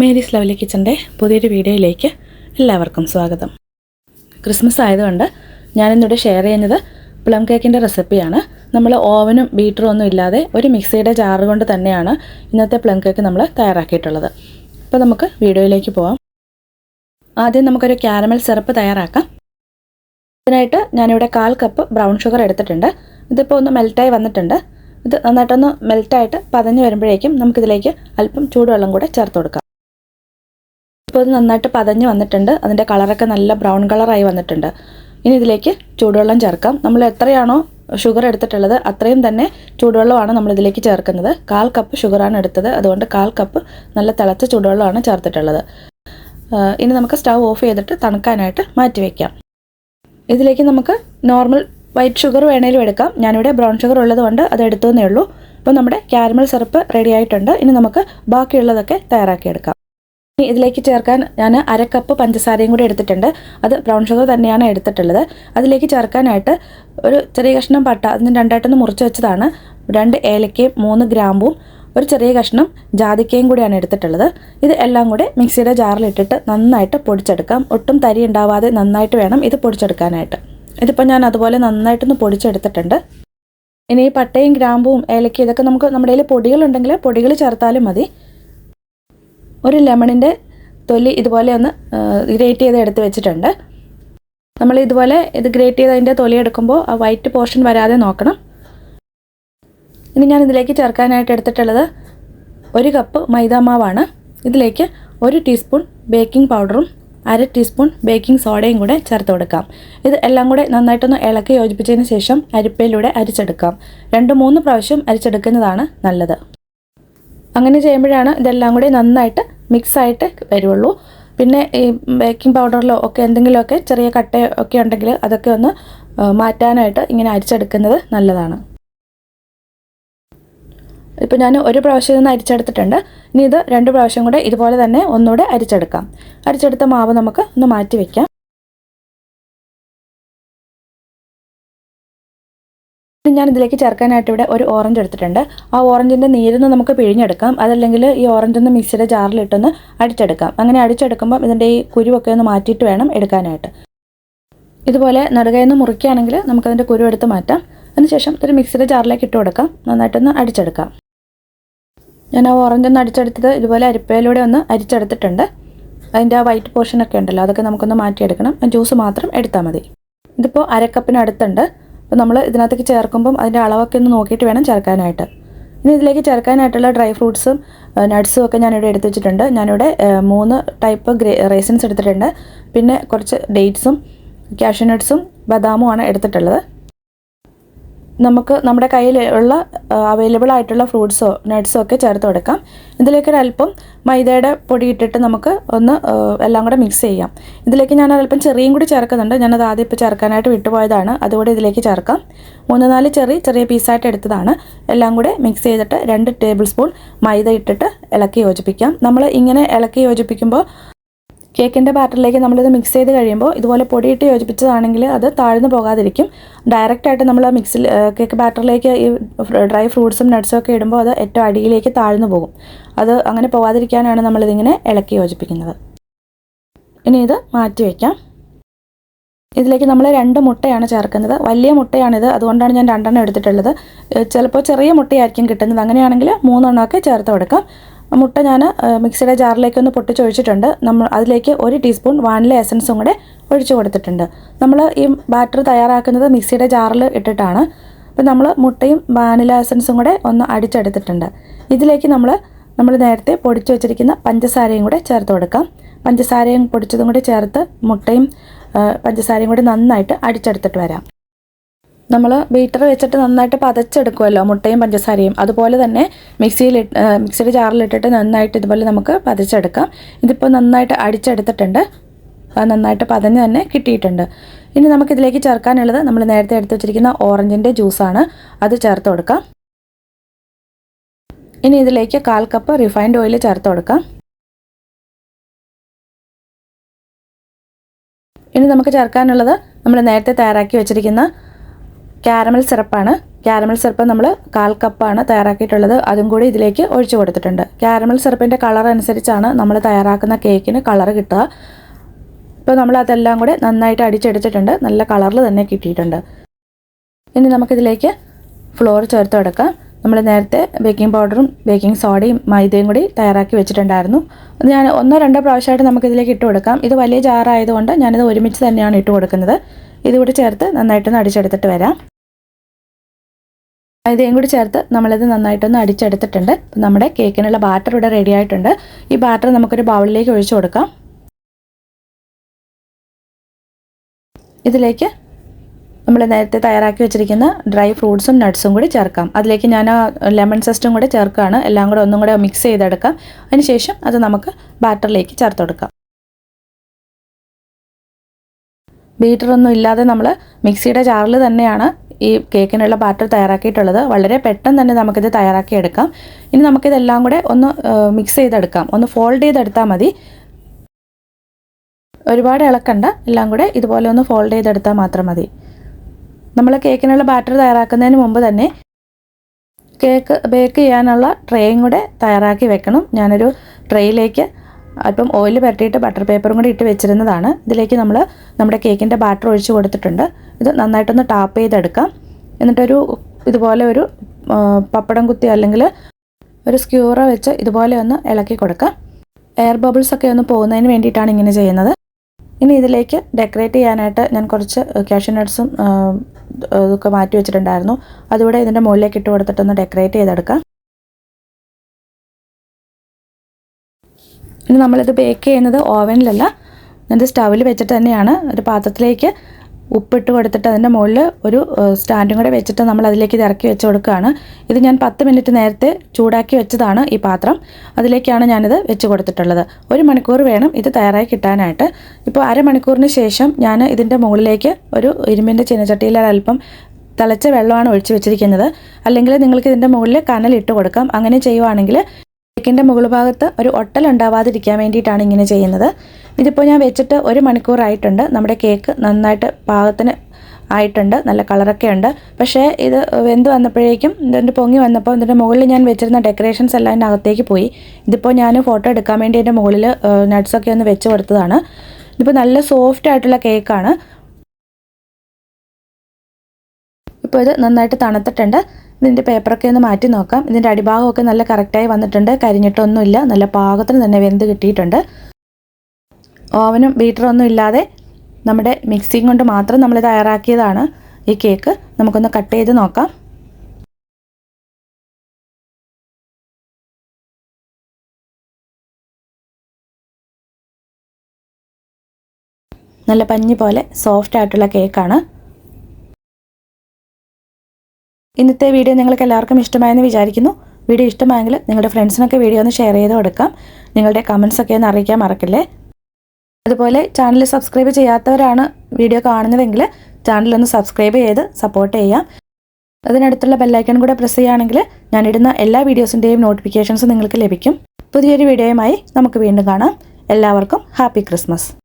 Mary's lovely കിച്ചന്റെ പുതിയൊരു വീഡിയോയിലേക്ക് എല്ലാവർക്കും സ്വാഗതം. ക്രിസ്മസ് ആയതുകൊണ്ട് ഞാനിന്നിവിടെ ഷെയർ ചെയ്യുന്നത് പ്ലം കേക്കിന്റെ റെസിപ്പിയാണ് നമ്മൾ ഓവനും ബീറ്ററും ഒന്നും ഇല്ലാതെ ഒരു മിക്സിയുടെ ജാറ് കൊണ്ട് തന്നെയാണ് ഇന്നത്തെ പ്ലം കേക്ക് നമ്മൾ തയ്യാറാക്കിയിട്ടുള്ളത്. അപ്പോൾ നമുക്ക് വീഡിയോയിലേക്ക് പോവാം. ആദ്യം നമുക്കൊരു ക്യാരമൽ സിറപ്പ് തയ്യാറാക്കാം. ഇതിനായിട്ട് ഞാനിവിടെ കാൽ കപ്പ് ബ്രൗൺ ഷുഗർ എടുത്തിട്ടുണ്ട്. ഇതിപ്പോൾ ഒന്ന് മെൽറ്റായി വന്നിട്ടുണ്ട്. ഇത് നന്നായിട്ടൊന്ന് മെൽറ്റായിട്ട് പതഞ്ഞ് വരുമ്പോഴേക്കും നമുക്കിതിലേക്ക് അല്പം ചൂടുവെള്ളം കൂടെ ചേർത്ത് കൊടുക്കാം. ഇപ്പോൾ ഇത് നന്നായിട്ട് പതഞ്ഞ് വന്നിട്ടുണ്ട്. അതിന്റെ കളറൊക്കെ നല്ല ബ്രൗൺ കളറായി വന്നിട്ടുണ്ട്. ഇനി ഇതിലേക്ക് ചൂടുവെള്ളം ചേർക്കാം. നമ്മൾ എത്രയാണോ ഷുഗർ എടുത്തിട്ടുള്ളത് അത്രയും തന്നെ ചൂടുവെള്ളമാണ് നമ്മൾ ഇതിലേക്ക് ചേർക്കുന്നത്. കാൽ കപ്പ് ഷുഗറാണ് എടുത്തത്. അതുകൊണ്ട് കാൽ കപ്പ് നല്ല തിളച്ച ചൂടുവെള്ളമാണ് ചേർത്തിട്ടുള്ളത്. ഇനി നമുക്ക് സ്റ്റൗ ഓഫ് ചെയ്തിട്ട് തണുക്കാനായിട്ട് മാറ്റി വയ്ക്കാം ഇതിലേക്ക് നമുക്ക് നോർമൽ വൈറ്റ് ഷുഗർ വേണേലും എടുക്കാം. ഞാനിവിടെ ബ്രൗൺ ഷുഗർ ഉള്ളതുകൊണ്ട് അത് എടുത്തു എന്നേ ഉള്ളൂ. അപ്പോൾ നമ്മുടെ ക്യാരമൽ സിറപ്പ് റെഡി ആയിട്ടുണ്ട്. ഇനി നമുക്ക് ബാക്കിയുള്ളതൊക്കെ തയ്യാറാക്കിയെടുക്കാം. ഇതിലേക്ക് ചേർക്കാൻ ഞാൻ അര കപ്പ് പഞ്ചസാരയും കൂടി എടുത്തിട്ടുണ്ട്. അത് ബ്രൗൺ ഷുഗർ തന്നെയാണ് എടുത്തിട്ടുള്ളത്. അതിലേക്ക് ചേർക്കാനായിട്ട് ഒരു ചെറിയ കഷ്ണം പട്ട അതിന് രണ്ടായിട്ടൊന്ന് മുറിച്ച് വെച്ചതാണ്. രണ്ട് ഏലക്കയും മൂന്ന് ഗ്രാമ്പും ഒരു ചെറിയ കഷ്ണം ജാതിക്കയും കൂടിയാണ് എടുത്തിട്ടുള്ളത്. ഇത് എല്ലാം കൂടി മിക്സിയുടെ ജാറിലിട്ടിട്ട് നന്നായിട്ട് പൊടിച്ചെടുക്കാം. ഒട്ടും തരി ഉണ്ടാവാതെ നന്നായിട്ട് വേണം ഇത് പൊടിച്ചെടുക്കാനായിട്ട്. ഇതിപ്പോൾ ഞാൻ അതുപോലെ നന്നായിട്ടൊന്ന് പൊടിച്ചെടുത്തിട്ടുണ്ട്. ഇനി ഈ പട്ടയും ഗ്രാമ്പും ഏലക്കയും ഇതൊക്കെ നമുക്ക് നമ്മുടെ കയ്യിൽ പൊടികളുണ്ടെങ്കിൽ പൊടികൾ ചേർത്താലും മതി. ഒരു ലെമണിന്റെ തൊലി ഇതുപോലെ ഒന്ന് ഗ്രേറ്റ് ചെയ്ത് എടുത്ത് വെച്ചിട്ടുണ്ട്. നമ്മൾ ഇതുപോലെ ഇത് ഗ്രേറ്റ് ചെയ്ത് അതിന്റെ തൊലി എടുക്കുമ്പോൾ ആ വൈറ്റ് പോർഷൻ വരാതെ നോക്കണം. ഇനി ഞാൻ ഇതിലേക്ക് ചേർക്കാനായിട്ട് എടുത്തിട്ടുള്ളത് ഒരു കപ്പ് മൈദാമാവാണ് ഇതിലേക്ക് ഒരു ടീസ്പൂൺ ബേക്കിംഗ് പൗഡറും അര ടീസ്പൂൺ ബേക്കിംഗ് സോഡയും കൂടെ ചേർത്ത് കൊടുക്കാം. ഇത് എല്ലാം കൂടെ നന്നായിട്ടൊന്ന് ഇളക്കി യോജിപ്പിച്ചതിന് ശേഷം അരിപ്പയിലൂടെ അരിച്ചെടുക്കാം. രണ്ട് മൂന്ന് പ്രാവശ്യം അരിച്ചെടുക്കുന്നതാണ് നല്ലത്. അങ്ങനെ ചെയ്യുമ്പോഴാണ് ഇതെല്ലാം കൂടി നന്നായിട്ട് മിക്സായിട്ട് വരുള്ളൂ. പിന്നെ ഈ ബേക്കിംഗ് പൗഡറിലോ ഒക്കെ എന്തെങ്കിലുമൊക്കെ ചെറിയ കട്ട ഒക്കെ ഉണ്ടെങ്കിൽ അതൊക്കെ ഒന്ന് മാറ്റാനായിട്ട് ഇങ്ങനെ അരിച്ചെടുക്കുന്നത് നല്ലതാണ്. ഇപ്പോൾ ഞാൻ ഒരു പ്രാവശ്യം നിന്ന് അരിച്ചെടുത്തിട്ടുണ്ട്. ഇനി ഇത് രണ്ട് പ്രാവശ്യം കൂടെ ഇതുപോലെ തന്നെ ഒന്നുകൂടെ അരിച്ചെടുക്കാം. അരിച്ചെടുത്ത മാവ് നമുക്ക് ഒന്ന് മാറ്റി വയ്ക്കാം ഞാൻ ഇതിലേക്ക് ചേർക്കാനായിട്ട് ഇവിടെ ഒരു ഓറഞ്ച് എടുത്തിട്ടുണ്ട്. ആ ഓറഞ്ചിന്റെ നീരൊന്ന് നമുക്ക് പിഴിഞ്ഞെടുക്കാം. അതല്ലെങ്കിൽ ഈ ഓറഞ്ച് ഒന്ന് മിക്സിയുടെ ജാറിലിട്ടൊന്ന് അടിച്ചെടുക്കാം. അങ്ങനെ അടിച്ചെടുക്കുമ്പോൾ ഇതിന്റെ ഈ കുരുവൊക്കെ ഒന്ന് മാറ്റിയിട്ട് വേണം എടുക്കാനായിട്ട്. ഇതുപോലെ നടുകയെന്ന് മുറിക്കുകയാണെങ്കിൽ നമുക്കതിന്റെ കുരു എടുത്ത് മാറ്റാം. അതിനുശേഷം ഒരു മിക്സിയുടെ ജാറിലേക്ക് ഇട്ട് കൊടുക്കാം. നന്നായിട്ടൊന്ന് അടിച്ചെടുക്കാം. ഞാൻ ആ ഓറഞ്ച് ഒന്ന് അടിച്ചെടുത്തത് ഇതുപോലെ അരിപ്പയിലൂടെ ഒന്ന് അരിച്ചെടുത്തിട്ടുണ്ട്. അതിന്റെ ആ വൈറ്റ് പോർഷനൊക്കെ ഉണ്ടല്ലോ അതൊക്കെ നമുക്കൊന്ന് മാറ്റിയെടുക്കണം. ജ്യൂസ് മാത്രം എടുത്താൽ മതി. ഇതിപ്പോൾ അരക്കപ്പിന് അടുത്തുണ്ട്. അപ്പോൾ നമ്മൾ ഇതിനകത്തേക്ക് ചേർക്കുമ്പം അതിന്റെ അളവൊക്കെ ഒന്ന് നോക്കിയിട്ട് വേണം ചേർക്കാനായിട്ട്. ഇനി ഇതിലേക്ക് ചേർക്കാനായിട്ടുള്ള ഡ്രൈ ഫ്രൂട്ട്സും നട്ട്സും ഒക്കെ ഞാനിവിടെ എടുത്തു വെച്ചിട്ടുണ്ട്. ഞാനിവിടെ മൂന്ന് ടൈപ്പ് ഗ്രേ റേസൻസ് എടുത്തിട്ടുണ്ട്. പിന്നെ കുറച്ച് ഡേറ്റ്സും കാഷ്യൂ നട്ട്സും ആണ് എടുത്തിട്ടുള്ളത്. നമുക്ക് നമ്മുടെ കയ്യിൽ ഉള്ള അവൈലബിൾ ആയിട്ടുള്ള ഫ്രൂട്ട്സോ നട്ട്സോ ഒക്കെ ചേർത്ത് കൊടുക്കാം. ഇതിലേക്ക് ഒരല്പം മൈദയുടെ പൊടി ഇട്ടിട്ട് നമുക്ക് ഒന്ന് എല്ലാം കൂടെ മിക്സ് ചെയ്യാം. ഇതിലേക്ക് ഞാൻ അല്പം ചെറിയും കൂടി ചേർക്കുന്നുണ്ട്. ഞാനത് ആദ്യം ഇപ്പോൾ ചേർക്കാനായിട്ട് വിട്ടുപോയതാണ്. അതുകൂടെ ഇതിലേക്ക് ചേർക്കാം. മൂന്ന് നാല് ചെറിയ ചെറിയ പീസായിട്ട് എടുത്തതാണ്. എല്ലാം കൂടെ മിക്സ് ചെയ്തിട്ട് രണ്ട് ടേബിൾ സ്പൂൺ മൈദ ഇട്ടിട്ട് ഇളക്കി യോജിപ്പിക്കാം. നമ്മൾ ഇങ്ങനെ ഇളക്കി യോജിപ്പിക്കുമ്പോൾ കേക്കിന്റെ ബാറ്ററിലേക്ക് നമ്മളിത് മിക്സ് ചെയ്ത് കഴിയുമ്പോൾ ഇതുപോലെ പൊടിയിട്ട് യോജിപ്പിച്ചതാണെങ്കിൽ അത് താഴ്ന്നു പോകാതിരിക്കും. ഡയറക്റ്റായിട്ട് നമ്മൾ മിക്സിൽ കേക്ക് ബാറ്ററിലേക്ക് ഈ ഡ്രൈ ഫ്രൂട്ട്സും നട്ട്സും ഒക്കെ ഇടുമ്പോൾ അത് ഏറ്റവും അടിയിലേക്ക് താഴ്ന്നു പോകും. അത് അങ്ങനെ പോകാതിരിക്കാനാണ് നമ്മളിതിങ്ങനെ ഇളക്കി യോജിപ്പിക്കുന്നത്. ഇനി ഇത് മാറ്റി വയ്ക്കാം ഇതിലേക്ക് നമ്മൾ രണ്ട് മുട്ടയാണ് ചേർക്കുന്നത്. വലിയ മുട്ടയാണിത്. അതുകൊണ്ടാണ് ഞാൻ രണ്ടെണ്ണം എടുത്തിട്ടുള്ളത്. ചിലപ്പോൾ ചെറിയ മുട്ടയായിരിക്കും കിട്ടുന്നത്. അങ്ങനെയാണെങ്കിൽ മൂന്നെണ്ണമൊക്കെ ചേർത്ത് കൊടുക്കാം. മുട്ട ഞാൻ മിക്സിയുടെ ജാറിലേക്ക് ഒന്ന് പൊട്ടിച്ചൊഴിച്ചിട്ടുണ്ട്. നമ്മൾ അതിലേക്ക് ഒരു ടീസ്പൂൺ വാനില എസൻസും കൂടെ ഒഴിച്ചു കൊടുത്തിട്ടുണ്ട്. നമ്മൾ ഈ ബാറ്റർ തയ്യാറാക്കുന്നത് മിക്സിയുടെ ജാറിൽ ഇട്ടിട്ടാണ്. അപ്പോൾ നമ്മൾ മുട്ടയും വാനില എസൻസും കൂടെ ഒന്ന് അടിച്ചെടുത്തിട്ടുണ്ട്. ഇതിലേക്ക് നമ്മൾ നമ്മൾ നേരത്തെ പൊടിച്ചു വെച്ചിരിക്കുന്ന പഞ്ചസാരയും കൂടെ ചേർത്ത് കൊടുക്കാം. പഞ്ചസാരയും പൊടിച്ചതും കൂടി ചേർത്ത് മുട്ടയും പഞ്ചസാരയും കൂടി നന്നായിട്ട് അടിച്ചെടുത്തിട്ട് വരാം. നമ്മൾ ബീറ്റർ വെച്ചിട്ട് നന്നായിട്ട് പതച്ചെടുക്കുമല്ലോ മുട്ടയും പഞ്ചസാരയും. അതുപോലെ തന്നെ മിക്സിയിൽ മിക്സിയുടെ ജാറിലിട്ടിട്ട് നന്നായിട്ട് ഇതുപോലെ നമുക്ക് പതച്ചെടുക്കാം. ഇതിപ്പോൾ നന്നായിട്ട് അടിച്ചെടുത്തിട്ടുണ്ട്. നന്നായിട്ട് പതഞ്ഞ് തന്നെ കിട്ടിയിട്ടുണ്ട്. ഇനി നമുക്കിതിലേക്ക് ചേർക്കാനുള്ളത് നമ്മൾ നേരത്തെ എടുത്ത് വെച്ചിരിക്കുന്ന ഓറഞ്ചിന്റെ ജ്യൂസാണ് അത് ചേർത്ത് കൊടുക്കാം. ഇനി ഇതിലേക്ക് കാൽ കപ്പ് റിഫൈൻഡ് ഓയിൽ ചേർത്ത് കൊടുക്കാം. ഇനി നമുക്ക് ചേർക്കാനുള്ളത് നമ്മൾ നേരത്തെ തയ്യാറാക്കി വെച്ചിരിക്കുന്ന ക്യാരമൽ സിറപ്പാണ്. ക്യാരമൽ സിറപ്പ് നമ്മൾ കാൽ കപ്പാണ് തയ്യാറാക്കിയിട്ടുള്ളത്. അതും കൂടി ഇതിലേക്ക് ഒഴിച്ചു കൊടുത്തിട്ടുണ്ട്. ക്യാരമൽ സിറപ്പിന്റെ കളർ അനുസരിച്ചാണ് നമ്മൾ തയ്യാറാക്കുന്ന കേക്കിന് കളർ കിട്ടുക. ഇപ്പോൾ നമ്മൾ അതെല്ലാം കൂടി നന്നായിട്ട് അടിച്ചെടുത്തിട്ടുണ്ട്. നല്ല കളറിൽ തന്നെ കിട്ടിയിട്ടുണ്ട്. ഇനി നമുക്കിതിലേക്ക് ഫ്ലോർ ചേർത്ത് കൊടുക്കാം. നമ്മൾ നേരത്തെ ബേക്കിംഗ് പൗഡറും ബേക്കിംഗ് സോഡയും മൈദയും കൂടി തയ്യാറാക്കി വെച്ചിട്ടുണ്ടായിരുന്നു. ഞാൻ ഒന്നോ രണ്ടോ പ്രാവശ്യമായിട്ട് നമുക്കിതിലേക്ക് ഇട്ട് കൊടുക്കാം. ഇത് വലിയ ജാറായതുകൊണ്ട് ഞാനിത് ഒരുമിച്ച് തന്നെയാണ് ഇട്ട് കൊടുക്കുന്നത്. ഇതുകൂടി ചേർത്ത് നന്നായിട്ടൊന്ന് അടിച്ചെടുത്തിട്ട് വരാം. മൈദയും കൂടി ചേർത്ത് നമ്മളിത് നന്നായിട്ടൊന്ന് അടിച്ചെടുത്തിട്ടുണ്ട്. നമ്മുടെ കേക്കിനുള്ള ബാറ്റർ ഇവിടെ റെഡി ആയിട്ടുണ്ട്. ഈ ബാറ്റർ നമുക്കൊരു ബൗളിലേക്ക് ഒഴിച്ചു കൊടുക്കാം. ഇതിലേക്ക് നമ്മൾ നേരത്തെ തയ്യാറാക്കി വെച്ചിരിക്കുന്ന ഡ്രൈ ഫ്രൂട്ട്സും നട്ട്സും കൂടി ചേർക്കാം. അതിലേക്ക് ഞാൻ ലെമൺ സെസ്റ്റും കൂടി ചേർക്കുകയാണ്. എല്ലാം കൂടെ ഒന്നും കൂടെ മിക്സ് ചെയ്തെടുക്കാം. അതിനുശേഷം അത് നമുക്ക് ബാറ്ററിലേക്ക് ചേർത്ത് കൊടുക്കാം. ബീറ്ററൊന്നും ഇല്ലാതെ നമ്മൾ മിക്സിയുടെ ജാറിൽ തന്നെയാണ് ഈ കേക്കിനുള്ള ബാറ്റർ തയ്യാറാക്കിയിട്ടുള്ളത്. വളരെ പെട്ടെന്ന് തന്നെ നമുക്കിത് തയ്യാറാക്കിയെടുക്കാം. ഇനി നമുക്കിതെല്ലാം കൂടെ ഒന്ന് മിക്സ് ചെയ്തെടുക്കാം. ഒന്ന് ഫോൾഡ് ചെയ്തെടുത്താൽ മതി. ഒരുപാട് ഇളക്കണ്ട. എല്ലാം കൂടെ ഇതുപോലെ ഒന്ന് ഫോൾഡ് ചെയ്തെടുത്താൽ മാത്രം മതി. നമ്മൾ കേക്കിനുള്ള ബാറ്റർ തയ്യാറാക്കുന്നതിന് മുമ്പ് തന്നെ കേക്ക് ബേക്ക് ചെയ്യാനുള്ള ട്രേയും കൂടെ തയ്യാറാക്കി വെക്കണം. ഞാനൊരു ട്രേയിലേക്ക് അല്പം ഓയിൽ പരട്ടിയിട്ട് ബട്ടർ പേപ്പറും കൂടി ഇട്ട് വെച്ചിരുന്നതാണ്. ഇതിലേക്ക് നമ്മൾ നമ്മുടെ കേക്കിന്റെ ബാറ്റർ ഒഴിച്ച് കൊടുത്തിട്ടുണ്ട്. ഇത് നന്നായിട്ടൊന്ന് ടാപ്പ് ചെയ്തെടുക്കാം. എന്നിട്ടൊരു ഇതുപോലെ ഒരു പപ്പടം കുത്തി അല്ലെങ്കിൽ ഒരു സ്ക്യൂറ വെച്ച് ഇതുപോലെ ഒന്ന് ഇളക്കി കൊടുക്കാം. എയർ ബബിൾസ് ഒക്കെ ഒന്ന് പോകുന്നതിന് വേണ്ടിയിട്ടാണ് ഇങ്ങനെ ചെയ്യുന്നത്. ഇനി ഇതിലേക്ക് ഡെക്കറേറ്റ് ചെയ്യാനായിട്ട് ഞാൻ കുറച്ച് ക്യാഷ്യൂ നട്ട്സും ഇതൊക്കെ മാറ്റി വെച്ചിട്ടുണ്ടായിരുന്നു. അതുകൂടെ ഇതിന്റെ മുകളിലേക്ക് ഇട്ട് കൊടുത്തിട്ടൊന്ന് ഡെക്കറേറ്റ് ചെയ്തെടുക്കാം. ഇനി നമ്മളിത് ബേക്ക് ചെയ്യുന്നത് ഓവനിലല്ല ഞാനിത് സ്റ്റവിൽ വെച്ചിട്ട് തന്നെയാണ്. ഒരു പാത്രത്തിലേക്ക് ഉപ്പിട്ട് കൊടുത്തിട്ട് അതിന്റെ മുകളിൽ ഒരു സ്റ്റാൻഡും കൂടെ വെച്ചിട്ട് നമ്മൾ അതിലേക്ക് ഇത് ഇറക്കി വെച്ച് കൊടുക്കുകയാണ്. ഇത് ഞാൻ പത്ത് മിനിറ്റ് നേരത്തെ ചൂടാക്കി വെച്ചതാണ് ഈ പാത്രം. അതിലേക്കാണ് ഞാനിത് വെച്ച് കൊടുത്തിട്ടുള്ളത്. ഒരു മണിക്കൂർ വേണം ഇത് തയ്യാറായി കിട്ടാനായിട്ട്. ഇപ്പോൾ അരമണിക്കൂറിന് ശേഷം ഞാൻ ഇതിന്റെ മുകളിലേക്ക് ഒരു ഇരുമ്പിന്റെ ചീനച്ചട്ടിയിൽ അല്പം തിളച്ച വെള്ളമാണ് ഒഴിച്ച് വെച്ചിരിക്കുന്നത്. അല്ലെങ്കിൽ നിങ്ങൾക്ക് ഇതിന്റെ മുകളിൽ കനൽ ഇട്ട് കൊടുക്കാം. അങ്ങനെ ചെയ്യുവാണെങ്കിൽ കേക്കിന്റെ മുകൾ ഭാഗത്ത് ഒരു ഒട്ടൽ ഉണ്ടാവാതിരിക്കാൻ വേണ്ടിയിട്ടാണ് ഇങ്ങനെ ചെയ്യുന്നത്. ഇതിപ്പോൾ ഞാൻ വെച്ചിട്ട് ഒരു മണിക്കൂറായിട്ടുണ്ട് നമ്മുടെ കേക്ക് നന്നായിട്ട് പാകത്തിന് ആയിട്ടുണ്ട്. നല്ല കളറൊക്കെ ഉണ്ട്. പക്ഷേ ഇത് വെന്ത് വന്നപ്പോഴേക്കും ഇതിന്റെ പൊങ്ങി വന്നപ്പോൾ ഇതിന്റെ മുകളിൽ ഞാൻ വെച്ചിരുന്ന ഡെക്കറേഷൻസ് എല്ലാം അതിന്റെ അകത്തേക്ക് പോയി. ഇതിപ്പോൾ ഞാൻ ഫോട്ടോ എടുക്കാൻ വേണ്ടി എന്റെ മുകളിൽ നട്ട്സൊക്കെ ഒന്ന് വെച്ച് കൊടുത്തതാണ്. ഇതിപ്പോൾ നല്ല സോഫ്റ്റ് ആയിട്ടുള്ള കേക്കാണ്. ഇപ്പോൾ ഇത് നന്നായിട്ട് തണുത്തിട്ടുണ്ട്. ഇതിന്റെ പേപ്പറൊക്കെ ഒന്ന് മാറ്റി നോക്കാം. ഇതിന്റെ അടിഭാഗമൊക്കെ നല്ല കറക്റ്റായി വന്നിട്ടുണ്ട്. കരിഞ്ഞിട്ടൊന്നുമില്ല. നല്ല പാകത്തിന് തന്നെ വെന്ത് കിട്ടിയിട്ടുണ്ട്. ഓവനും ബീറ്ററൊന്നും ഇല്ലാതെ നമ്മുടെ മിക്സിയും കൊണ്ട് മാത്രം നമ്മൾ തയ്യാറാക്കിയതാണ് ഈ കേക്ക് നമുക്കൊന്ന് കട്ട് ചെയ്ത് നോക്കാം. നല്ല പഞ്ഞി പോലെ സോഫ്റ്റ് ആയിട്ടുള്ള കേക്കാണ് ഇന്നത്തെ വീഡിയോ നിങ്ങൾക്ക് എല്ലാവർക്കും ഇഷ്ടമായെന്ന് വിചാരിക്കുന്നു. വീഡിയോ ഇഷ്ടമായെങ്കിൽ നിങ്ങളുടെ ഫ്രണ്ട്സിനൊക്കെ വീഡിയോ ഒന്ന് ഷെയർ ചെയ്ത് കൊടുക്കാം. നിങ്ങളുടെ കമൻസ് ഒക്കെ ഒന്ന് അറിയിക്കാൻ മറക്കില്ലേ? അതുപോലെ ചാനൽ സബ്സ്ക്രൈബ് ചെയ്യാത്തവരാണ് വീഡിയോ കാണുന്നതെങ്കിൽ ചാനൽ ഒന്ന് സബ്സ്ക്രൈബ് ചെയ്ത് സപ്പോർട്ട് ചെയ്യാം. അതിനടുത്തുള്ള ബെല്ലൈക്കൺ കൂടെ പ്രസ് ചെയ്യുകയാണെങ്കിൽ ഞാനിടുന്ന എല്ലാ വീഡിയോസിന്റെയും നോട്ടിഫിക്കേഷൻസ് നിങ്ങൾക്ക് ലഭിക്കും. പുതിയൊരു വീഡിയോയുമായി നമുക്ക് വീണ്ടും കാണാം. എല്ലാവർക്കും ഹാപ്പി ക്രിസ്മസ്